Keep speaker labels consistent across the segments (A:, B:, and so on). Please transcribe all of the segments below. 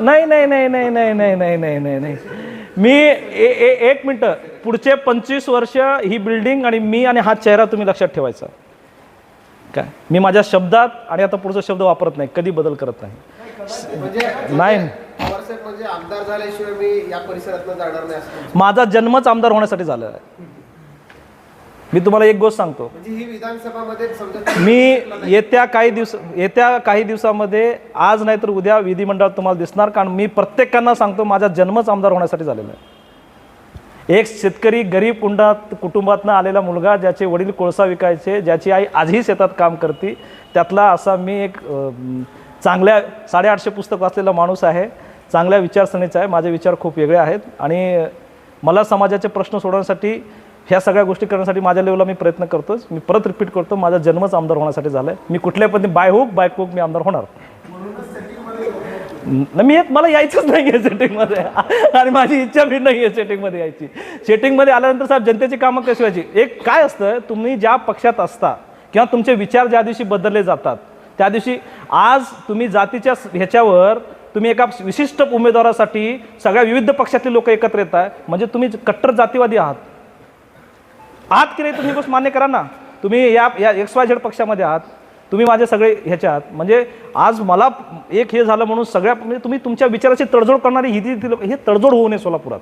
A: नाही नाही नाही नाही नाही नाही नाही नाही नाही नाही. मी ए, ए, एक मिनटं. पुढचे पंचवीस वर्ष ही बिल्डिंग आणि मी आणि हा चेहरा तुम्ही लक्षात ठेवायचा. काय? मी माझ्या शब्दात आणि आता पुढचा शब्द वापरत नाही. कधी बदल करत नाही. नाही माझा जन्मच आमदार होण्यासाठी झालेला आहे. मी तुम्हाला एक गोष्ट सांगतो.
B: म्हणजे
A: मी येत्या काही दिवस येत्या काही दिवसामध्ये आज नाही तर उद्या विधिमंडळात तुम्हाला दिसणार कारण मी प्रत्येकांना सांगतो माझा जन्मच आमदार होण्यासाठी झालेला आहे. एक शेतकरी गरीब कुंडात कुटुंबातनं आलेला मुलगा ज्याचे वडील कोळसा विकायचे ज्याची आई आजही शेतात काम करते त्यातला असा मी एक चांगल्या साडेआठशे पुस्तक वाचलेला माणूस आहे चांगल्या विचारसरणीचा आहे माझे विचार खूप वेगळे आहेत. आणि मला समाजाचे प्रश्न सोडवण्यासाठी ह्या सगळ्या गोष्टी करण्यासाठी माझ्या लेवलला मी प्रयत्न करतोच मी परत रिपीट करतो माझा जन्मच आमदार होण्यासाठी झाला आहे मी कुठल्या पण बाय हुक बाय कुक मी आमदार होणार. न- मी येत मला यायचंच नाही आहे सेटिंगमध्ये आणि माझी इच्छा बी नाही आहे सेटिंगमध्ये यायची. सेटिंगमध्ये आल्यानंतर साहेब जनतेची कामं कशी व्हायची? एक काय असतं तुम्ही ज्या पक्षात असता किंवा तुमचे विचार ज्या दिवशी बदलले जातात त्या दिवशी आज तुम्ही जातीच्या ह्याच्यावर तुम्ही एका विशिष्ट उमेदवारासाठी सगळ्या विविध पक्षातले लोक एकत्र येत आहे म्हणजे तुम्ही कट्टर जातीवादी आहात. आहात की नाही तुम्ही गोष्ट मान्य करा ना. तुम्ही या या एक्स वाय झेड पक्षामध्ये आहात. तुम्ही माझे सगळे ह्याच्यात. म्हणजे आज मला एक हे झालं म्हणून सगळ्या म्हणजे तुम्ही तुमच्या विचाराची तडजोड करणारी ही जी लोक हे तडजोड होऊ नये सोलापुरात.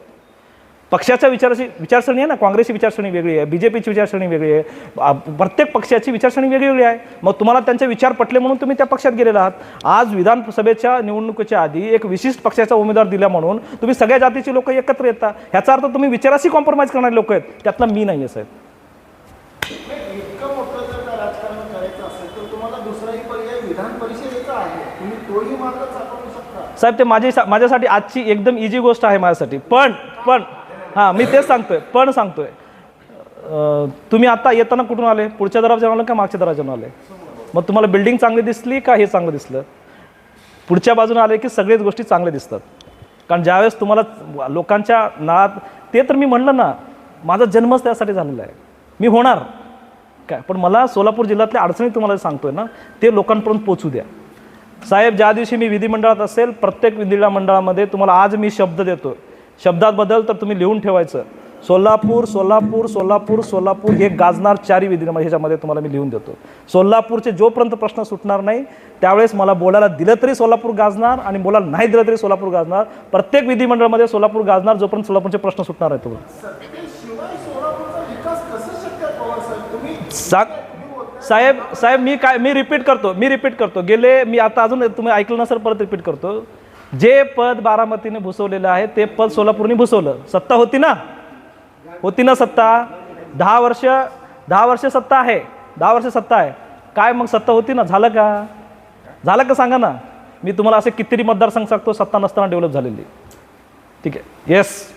A: पक्षाच्या विचाराची विचारसरणी आहे ना काँग्रेसची विचारसरणी वेगळी आहे बी जे पीची विचारसरणी वेगळी आहे प्रत्येक पक्षाची विचारसरणी वेगळी आहे. मग तुम्हाला त्यांचे विचार पटले म्हणून तुम्ही त्या पक्षात गेलेला आहात. आज विधानसभेच्या निवडणुकीच्या आधी एक विशिष्ट पक्षाचा उमेदवार दिला म्हणून तुम्ही सगळ्या जातीची लोक एकत्र येतात ह्याचा अर्थ तुम्ही विचाराशी कॉम्प्रोमाइज करणारे लोक आहेत. त्यातला मी नाही आहे. साहेब साहेब ते माझी माझ्यासाठी आजची एकदम इझी गोष्ट आहे माझ्यासाठी. पण पण हां मी तेच सांगतोय पण सांगतोय. अं, तुम्ही आता येताना कुठून आले? पुढच्या दराजानं आले का मागच्या दराजानं आले? मग तुम्हाला बिल्डिंग चांगली दिसली का हे चांगलं दिसलं? पुढच्या बाजूने आले की सगळेच गोष्टी चांगल्या दिसतात. कारण ज्यावेळेस तुम्हाला लोकांच्या नाद ते तर मी म्हणलं ना माझा जन्मच त्यासाठी झालेला आहे. मी होणार. काय? पण मला सोलापूर जिल्ह्यातल्या अडचणी तुम्हाला सांगतोय ना ते लोकांपर्यंत पोचू द्या. साहेब ज्या दिवशी मी विधिमंडळात असेल प्रत्येक विधिमंडळामध्ये तुम्हाला आज मी शब्द देतो शब्दात बदल तर तुम्ही लिहून ठेवायचं. सोलापूर सोलापूर सोलापूर सोलापूर हे गाजणार चारी विधी ह्याच्यामध्ये तुम्हाला मी लिहून देतो. सोलापूरचे जोपर्यंत प्रश्न सुटणार नाही त्यावेळेस मला बोलायला दिलं तरी सोलापूर गाजणार आणि बोलायला नाही दिलं तरी सोलापूर गाजणार. प्रत्येक विधिमंडळामध्ये सोलापूर गाजणार जोपर्यंत सोलापूरचे प्रश्न सुटणार आहेत
C: आहे पवार
A: सांग साहेब साहेब मी काय मी रिपीट करतो मी रिपीट करतो. गेले मी आता अजून तुम्ही ऐकलं नसेल परत रिपीट करतो. जे पद बारामतीने भुसवलेलं आहे ते पद सोलापूरने भुसवलं. सत्ता होती ना? होती ना सत्ता? दहा वर्ष दहा वर्ष सत्ता आहे. दहा वर्ष सत्ता आहे. काय मग सत्ता होती ना? झालं का? झालं का? सांगा ना. मी तुम्हाला असे कितीतरी मतदारसंघ सांगतो सत्ता नसताना डेव्हलप झालेली. ठीक आहे. येस